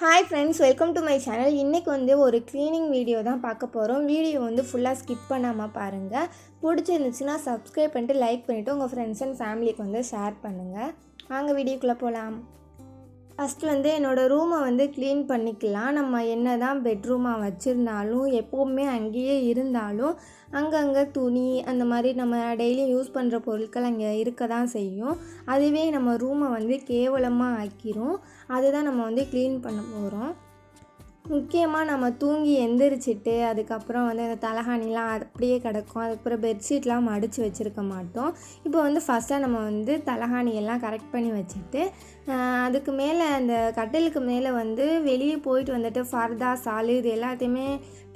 Hi friends welcome to my channel இன்றைக்கி வந்து ஒரு க்ளீனிங் வீடியோ தான் பார்க்க போகிறோம் வீடியோ வந்து ஃபுல்லாக ஸ்கிப் பண்ணாமல் பாருங்கள் பிடிச்சிருந்துச்சுன்னா சப்ஸ்கிரைப் பண்ணிட்டு லைக் பண்ணிவிட்டு உங்கள் ஃப்ரெண்ட்ஸ் அண்ட் ஃபேமிலிக்கு வந்து ஷேர் பண்ணுங்கள் வாங்க வீடியோக்குள்ளே போகலாம் ஃபஸ்ட்டு வந்து என்னோடய ரூமை வந்து க்ளீன் பண்ணிக்கலாம். நம்ம என்ன தான் பெட்ரூமாக வச்சுருந்தாலும் எப்போவுமே அங்கேயே இருந்தாலும் அங்கங்கே துணி அந்த மாதிரி நம்ம டெய்லியும் யூஸ் பண்ணுற பொருட்கள் அங்கே இருக்க தான் செய்யும். அதுவே நம்ம ரூமை வந்து கேவலமாக ஆக்கிரும். அதுதான் நம்ம வந்து க்ளீன் பண்ண போகிறோம் முக்கியமாக நம்ம தூங்கி எந்திரிச்சிட்டு அதுக்கப்புறம் வந்து அந்த தலகாணிலாம் அப்படியே கிடக்கும். அதுக்கப்புறம் பெட்ஷீட்லாம் மடித்து வச்சுருக்க மாட்டோம். இப்போ வந்து ஃபஸ்ட்டாக நம்ம வந்து தலகாணியெல்லாம் கரெக்ட் பண்ணி வச்சுட்டு அதுக்கு மேலே அந்த கட்டிலுக்கு மேலே வந்து வெளியே போயிட்டு வந்துட்டு ஃபர்தா சாலு இது எல்லாத்தையுமே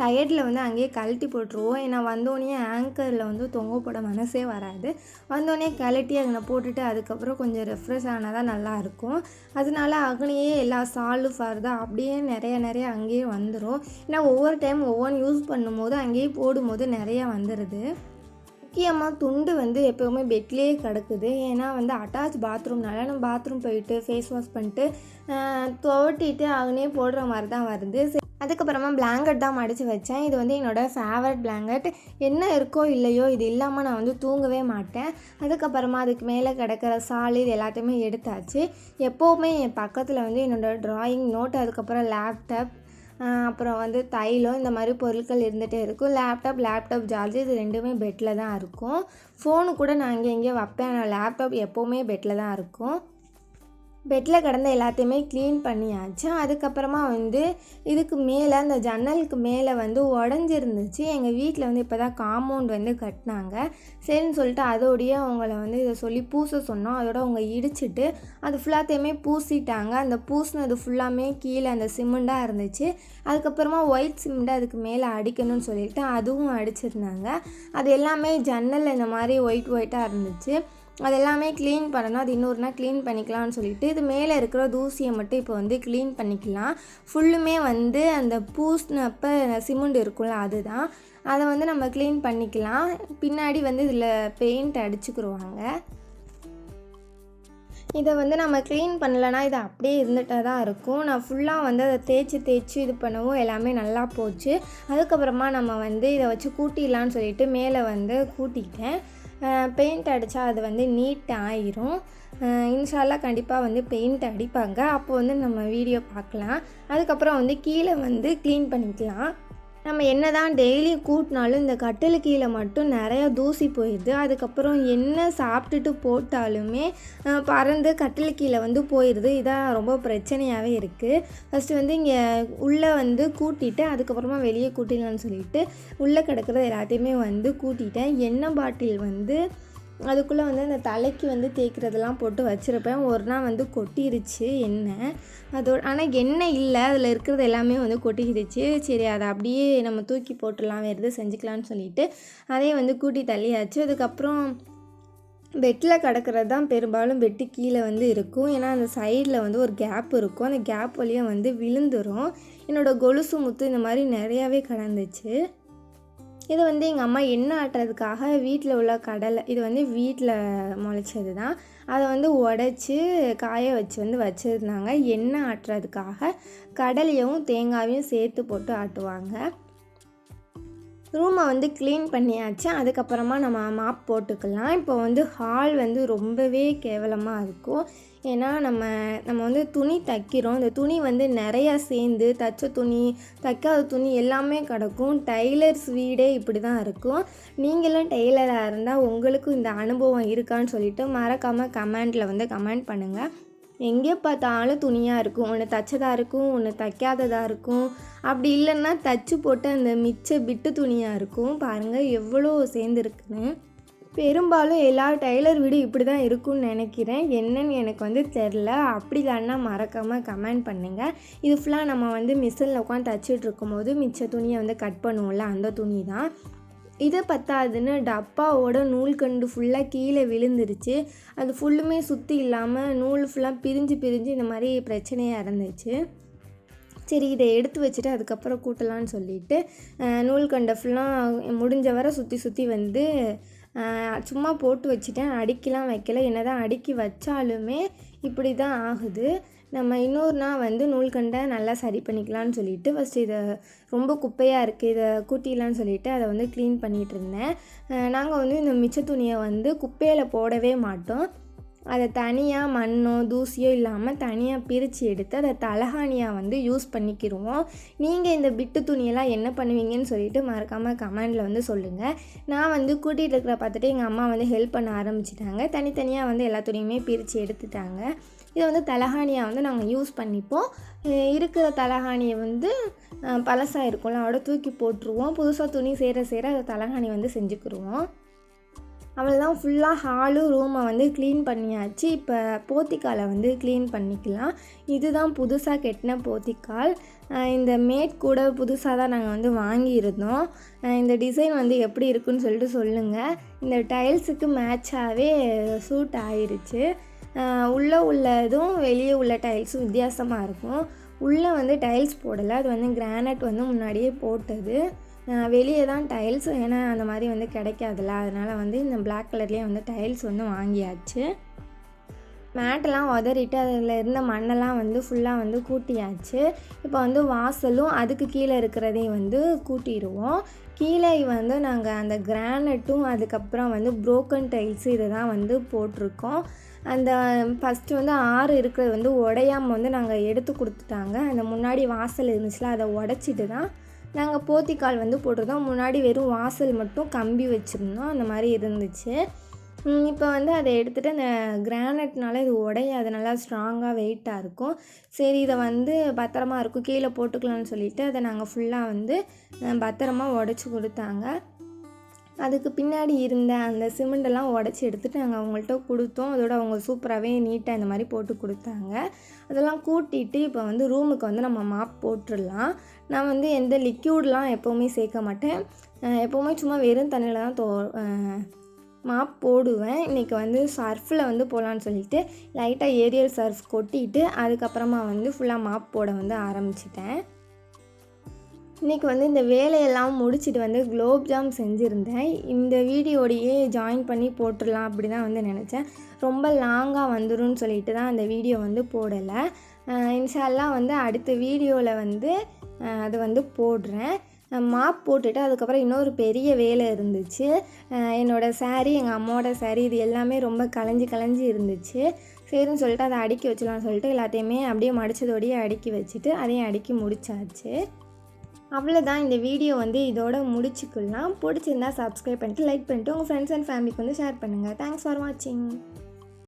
டயர்டில் வந்து அங்கேயே கழட்டி போட்டுருவோம். ஏன்னா வந்தோடனே ஆங்கரில் வந்து தொங்க போட மனசே வராது. வந்தோடனே கழட்டி அதில் போட்டுட்டு அதுக்கப்புறம் கொஞ்சம் ரெஃப்ரெஷ் ஆனால் தான் நல்லாயிருக்கும் அதனால அங்கனையே எல்லா சாலு ஃபர்தா அப்படியே நிறைய நிறைய அங்கேயே வந்துடும் ஏன்னா ஒவ்வொரு டைம் ஒவ்வொன்று யூஸ் பண்ணும்போது அங்கேயே போடும்போது நிறையா வந்துடுது முக்கியமாக துண்டு வந்து எப்போவுமே பெட்லேயே கிடக்குது. ஏன்னா வந்து அட்டாச் பாத்ரூம்னால நம்ம பாத்ரூம் போயிட்டு ஃபேஸ் வாஷ் பண்ணிட்டு துவட்டிட்டு அங்கனே போடுற மாதிரி தான் வருது அதுக்கப்புறமா பிளாங்கெட் தான் மடித்து வச்சேன். இது வந்து என்னோடய ஃபேவரட் பிளாங்கெட் என்ன இருக்கோ இல்லையோ இது இல்லாமல் நான் வந்து தூங்கவே மாட்டேன். அதுக்கப்புறமா அதுக்கு மேலே கிடக்கிற சால் இது எல்லாத்தையுமே எடுத்தாச்சு. எப்போவுமே என் பக்கத்தில் வந்து என்னோடய ட்ராயிங் நோட் அதுக்கப்புறம் லேப்டாப் அப்புறம் வந்து தைலம் இந்த மாதிரி பொருட்கள் இருந்துகிட்டே இருக்கும். லேப்டாப் லேப்டாப் சார்ஜ் இது ரெண்டுமே பெட்டில் தான் இருக்கும். ஃபோனு கூட நான் இங்கே இங்கே வைப்பேன். ஆனால் லேப்டாப் எப்போவுமே பெட்டில் தான் இருக்கும். பெட்டில் கிடந்த எல்லாத்தையுமே க்ளீன் பண்ணியாச்சு. அதுக்கப்புறமா வந்து இதுக்கு மேலே அந்த ஜன்னலுக்கு மேலே வந்து உடஞ்சிருந்துச்சு. எங்கள் வீட்டில் வந்து இப்போ தான் காம்பவுண்ட் வந்து கட்டினாங்க. சரின்னு சொல்லிட்டு அதோடைய அவங்கள வந்து இதை சொல்லி பூச சொன்னோம். அதோட அவங்க இடிச்சிட்டு அது ஃபுல்லாத்தையுமே பூசிட்டாங்க. அந்த பூசினது ஃபுல்லாமே கீழே அந்த சிமெண்ட்டாக இருந்துச்சு. அதுக்கப்புறமா ஒயிட் சிமெண்ட்டை அதுக்கு மேலே அடிக்கணும்னு சொல்லிட்டு அதுவும் அடிச்சிருந்தாங்க. அது எல்லாமே ஜன்னல் இந்த மாதிரி ஒயிட் ஒயிட்டாக இருந்துச்சு. அது எல்லாமே க்ளீன் பண்ணணும். அது இன்னொரு நாள் க்ளீன் பண்ணிக்கலாம்னு சொல்லிட்டு இது மேலே இருக்கிற தூசியை மட்டும் இப்போ வந்து க்ளீன் பண்ணிக்கலாம். ஃபுல்லுமே வந்து அந்த பூசினப்ப சிமெண்ட் இருக்கும்ல அதுதான். அதை வந்து நம்ம க்ளீன் பண்ணிக்கலாம். பின்னாடி வந்து இதில் பெயிண்ட் அடிச்சுக்கிடுவாங்க இதை வந்து நம்ம க்ளீன் பண்ணலைன்னா இது அப்படியே இருந்துகிட்டே தான் இருக்கும். நான் ஃபுல்லாக வந்து அதை தேய்ச்சி தேய்ச்சி இது பண்ணவும் எல்லாமே நல்லா போச்சு. அதுக்கப்புறமா நம்ம வந்து இதை வச்சு கூட்டிடலான்னு சொல்லிட்டு மேலே வந்து கூட்டிட்டேன். பெயிண்ட் அடித்தா அது வந்து நீட் ஆயிரும். இன்ஷால்லாம் கண்டிப்பாக வந்து பெயிண்ட் அடிப்பாங்க. அப்போ வந்து நம்ம வீடியோ பார்க்கலாம். அதுக்கப்புறம் வந்து கீழே வந்து க்ளீன் பண்ணிக்கலாம். நம்ம என்ன தான் டெய்லி கூட்டினாலும் இந்த கட்டிலு கீழே மட்டும் நிறையா தூசி போயிடுது. அதுக்கப்புறம் என்ன சாப்பிட்டுட்டு போட்டாலுமே பறந்து கட்டிலு கீழே வந்து போயிடுது. இதான் ரொம்ப பிரச்சனையாகவே இருக்குது ஃபஸ்ட்டு வந்து இங்கே உள்ளே வந்து கூட்டிட்டு அதுக்கப்புறமா வெளியே கூட்டிடலான்னு சொல்லிட்டு உள்ளே கிடக்கிறது எல்லாத்தையுமே வந்து கூட்டிட்டேன். எண்ணெய் பாட்டில் வந்து அதுக்குள்ளே வந்து அந்த தலைக்கு வந்து தேய்க்கிறதெல்லாம் போட்டு வச்சுருப்பேன். ஒரு நாள் வந்து கொட்டிருச்சு எண்ணெய். அதோட ஆனால் எண்ணெய் இல்லை. அதில் இருக்கிறது எல்லாமே வந்து கொட்டிக்கிடுச்சு. சரி அதை அப்படியே நம்ம தூக்கி போட்டுடலாம். வேறு எதுவும் செஞ்சுக்கலாம்னு சொல்லிட்டு அதையும் வந்து கூட்டி தள்ளியாச்சு. அதுக்கப்புறம் பெட்டில் கிடக்கிறது தான் பெரும்பாலும் பெட்டு கீழே வந்து இருக்கும். ஏன்னா அந்த சைடில் வந்து ஒரு கேப் இருக்கும். அந்த கேப் வழியாக வந்து விழுந்துரும். என்னோடய கொலுசு முத்து இந்த மாதிரி நிறையாவே கிடந்துச்சு. இது வந்து எங்கள் அம்மா எண்ணெய் ஆட்டுறதுக்காக வீட்டில் உள்ள கடலை இது வந்து வீட்டில் முளைச்சது தான் அதை வந்து உடச்சி காய வச்சு வந்து வச்சுருந்தாங்க. எண்ணெய் ஆட்டுறதுக்காக கடலையும் தேங்காயும் சேர்த்து போட்டு ஆட்டுவாங்க. ரூமை வந்து க்ளீன் பண்ணியாச்சு. அதுக்கப்புறமா நம்ம மாப் போட்டுக்கலாம். இப்போ வந்து ஹால் வந்து ரொம்பவே கேவலமாக இருக்கும். ஏன்னா நம்ம நம்ம வந்து துணி தைக்கிறோம். இந்த துணி வந்து நிறையா சேர்ந்து தச்ச துணி தைக்காத துணி எல்லாமே கிடக்கும். டெய்லர்ஸ் வீடே இப்படி தான் இருக்கும். நீங்களும் டெய்லராக இருந்தால் உங்களுக்கும் இந்த அனுபவம் இருக்கான்னு சொல்லிட்டு மறக்காமல் கமெண்ட்டில் வந்து கமெண்ட் பண்ணுங்கள் எங்கே பார்த்தாலும் துணியாக இருக்கும். ஒன்று தச்சதாக இருக்கும் ஒன்று தைக்காததாக இருக்கும். அப்படி இல்லைன்னா தச்சு போட்டு அந்த மிச்ச பிட்டு துணியாக இருக்கும். பாருங்கள் எவ்வளோ சேர்ந்துருக்குன்னு. பெரும்பாலும் எல்லா டைலர் வீடும் இப்படி தான் இருக்கும்னு நினைக்கிறேன். என்னன்னு எனக்கு வந்து தெரில அப்படி இல்லைன்னா மறக்காமல் கமெண்ட் பண்ணுங்கள் இது ஃபுல்லாக நம்ம வந்து மிஷினில் உட்காந்து தச்சுட்டு இருக்கும்போது மிச்ச துணியை வந்து கட் பண்ணுவோம்ல அந்த துணி தான் இது பத்தாதுன்னு டப்பாவோட நூல்கண்டு ஃபுல்லாக கீழே விழுந்துருச்சு. அது ஃபுல்லுமே சுற்றி இல்லாமல் நூல் ஃபுல்லாக பிரிஞ்சு பிரிஞ்சு இந்த மாதிரி பிரச்சனையாக இருந்துச்சு. சரி இதை எடுத்து வச்சுட்டு அதுக்கப்புறம் கூட்டலான்னு சொல்லிட்டு நூல் கண்டை ஃபுல்லாக முடிஞ்ச வரை சுற்றி சுற்றி வந்து சும்மா போட்டு வச்சுட்டேன். அடுக்கிலாம் வைக்கல. என்ன தான் அடுக்கி வச்சாலுமே இப்படி தான் ஆகுது. நம்ம இன்னொரு நாள் வந்து நூல்கண்டை நல்லா சரி பண்ணிக்கலாம்னு சொல்லிட்டு ஃபஸ்ட்டு இதை ரொம்ப குப்பையாக இருக்குது இதை கூட்டிடலான்னு சொல்லிட்டு அதை வந்து க்ளீன் பண்ணிகிட்டு இருந்தேன். நாங்கள் வந்து இந்த மிச்ச துணியை வந்து குப்பையில் போடவே மாட்டோம். அதை தனியாக மண்ணோ தூசியோ இல்லாமல் தனியாக பிரித்து எடுத்து அதை தலகாணியாக வந்து யூஸ் பண்ணிக்கிடுவோம் நீங்கள் இந்த பிட்டு துணியெல்லாம் என்ன பண்ணுவீங்கன்னு சொல்லிட்டு மறக்காமல் கமெண்டில் வந்து சொல்லுங்கள் நான் வந்து கூட்டிகிட்டு இருக்கிற பார்த்துட்டு எங்கள் அம்மா வந்து ஹெல்ப் பண்ண ஆரம்பிச்சிட்டாங்க. தனித்தனியாக வந்து எல்லா துணியுமே பிரித்து எடுத்துட்டாங்க. இதை வந்து தலகாணியாக வந்து நாங்கள் யூஸ் பண்ணிப்போம். இருக்கிற தலகாணியை வந்து பழசாக இருக்கும்ல அதோட தூக்கி போட்டுருவோம். புதுசாக துணி சேர சேர அதை தலகாணி வந்து செஞ்சுக்கிடுவோம் அவ்வளோதான் ஃபுல்லாக ஹாலும் ரூமை வந்து க்ளீன் பண்ணியாச்சு. இப்போ போத்திக்காலை வந்து க்ளீன் பண்ணிக்கலாம். இதுதான் புதுசாக கெட்டின போத்திக்கால். இந்த மேட் கூட புதுசாக தான் நாங்கள் வந்து வாங்கியிருந்தோம். இந்த டிசைன் வந்து எப்படி இருக்குன்னு சொல்லிட்டு சொல்லுங்கள் இந்த டைல்ஸுக்கு மேட்சாகவே சூட் ஆயிருச்சு. உள்ளே உள்ளதும் வெளியே உள்ள டைல்ஸும் வித்தியாசமாக இருக்கும். உள்ளே வந்து டைல்ஸ் போடலை. அது வந்து கிரானைட் வந்து முன்னாடியே போட்டது. வெளியே தான் டைல்ஸ் ஏன்னா அந்த மாதிரி வந்து கிடைக்காதுல்ல. அதனால் வந்து இந்த பிளாக் கலர்லேயே வந்து டைல்ஸ் வந்து வாங்கியாச்சு. மேட்டெல்லாம் உதறிட்டு அதில் இருந்த மண்ணெல்லாம் வந்து ஃபுல்லாக வந்து கூட்டியாச்சு. இப்போ வந்து வாசலும் அதுக்கு கீழே இருக்கிறதையும் வந்து கூட்டிடுவோம். கீழே வந்து நாங்கள் அந்த கிரானைட்டும் அதுக்கப்புறம் வந்து புரோக்கன் டைல்ஸ் இதை தான் வந்து போட்டிருக்கோம். அந்த ஃபஸ்ட்டு வந்து ஆறு இருக்கிறது வந்து உடையாமல் வந்து நாங்கள் எடுத்து கொடுத்துட்டாங்க. அந்த முன்னாடி வாசல் இருந்துச்சுல அதை உடச்சிட்டு தான் நாங்கள் போத்திக்கால் வந்து போட்டிருந்தோம். முன்னாடி வெறும் வாசல் மட்டும் கம்பி வச்சுருந்தோம். அந்த மாதிரி இருந்துச்சு. இப்போ வந்து அதை எடுத்துகிட்டு அந்த கிரானைட்னால இது உடையாது. நல்லா ஸ்ட்ராங்காக வெயிட்டாக இருக்கும். சரி இதை வந்து பத்திரமா இருக்கும். கீழே போட்டுக்கலாம்னு சொல்லிட்டு அதை நாங்கள் ஃபுல்லாக வந்து பத்திரமா உடச்சி கொடுத்தாங்க. அதுக்கு பின்னாடி இருந்த அந்த சிமெண்டெல்லாம் உடச்சி எடுத்துகிட்டு நாங்கள் அவங்கள்ட்ட கொடுத்தோம். அதோட அவங்க சூப்பராகவே நீட்டாக இந்த மாதிரி போட்டு கொடுத்தாங்க. அதெல்லாம் கூட்டிட்டு இப்போ வந்து ரூமுக்கு வந்து நம்ம மாப் போட்டுடலாம். நான் வந்து எந்த லிக்யூட்லாம் எப்போவுமே சேர்க்க மாட்டேன். எப்போவுமே சும்மா வெறும் தண்ணியில் தான் தோ மாப் போடுவேன். இன்றைக்கி வந்து சர்ஃபில் வந்து போகலான்னு சொல்லிட்டு லைட்டாக ஏரியல் சர்ஃப் கொட்டிட்டு அதுக்கப்புறமா வந்து ஃபுல்லாக மாப் போட வந்து ஆரம்பிச்சிட்டேன். இன்றைக்கி வந்து இந்த வேலையெல்லாம் முடிச்சுட்டு வந்து குலோப் ஜாம் செஞ்சுருந்தேன். இந்த வீடியோடையே ஜாயின் பண்ணி போட்டுடலாம் அப்படி தான் வந்து நினச்சேன். ரொம்ப லாங்காக வந்துடும் சொல்லிட்டு தான் அந்த வீடியோ வந்து போடலை. இன்ஷால்லாம் வந்து அடுத்த வீடியோவில் வந்து அது வந்து போடுறேன். மாப் போட்டுட்டு அதுக்கப்புறம் இன்னொரு பெரிய வேலை இருந்துச்சு. என்னோடய சாரீ எங்கள் அம்மாவோட சாரீ இது எல்லாமே ரொம்ப கலைஞ்சி கலைஞ்சி இருந்துச்சு. சரின்னு சொல்லிட்டு அதை அடுக்கி வச்சலாம்னு சொல்லிட்டு எல்லாத்தையுமே அப்படியே மடித்ததோடையே அடுக்கி வச்சுட்டு அதையும் அடுக்கி முடிச்சாச்சு. அவ்வளோதான் இந்த வீடியோ வந்து இதோட முடிச்சுக்கலாம். பிடிச்சிருந்தா சப்ஸ்கிரைப் பண்ணிட்டு லைக் பண்ணிட்டு உங்கள் ஃப்ரெண்ட்ஸ் அண்ட் ஃபேமிலிக்கு வந்து ஷேர் பண்ணுங்கள் தேங்க்ஸ் ஃபார் வாட்சிங்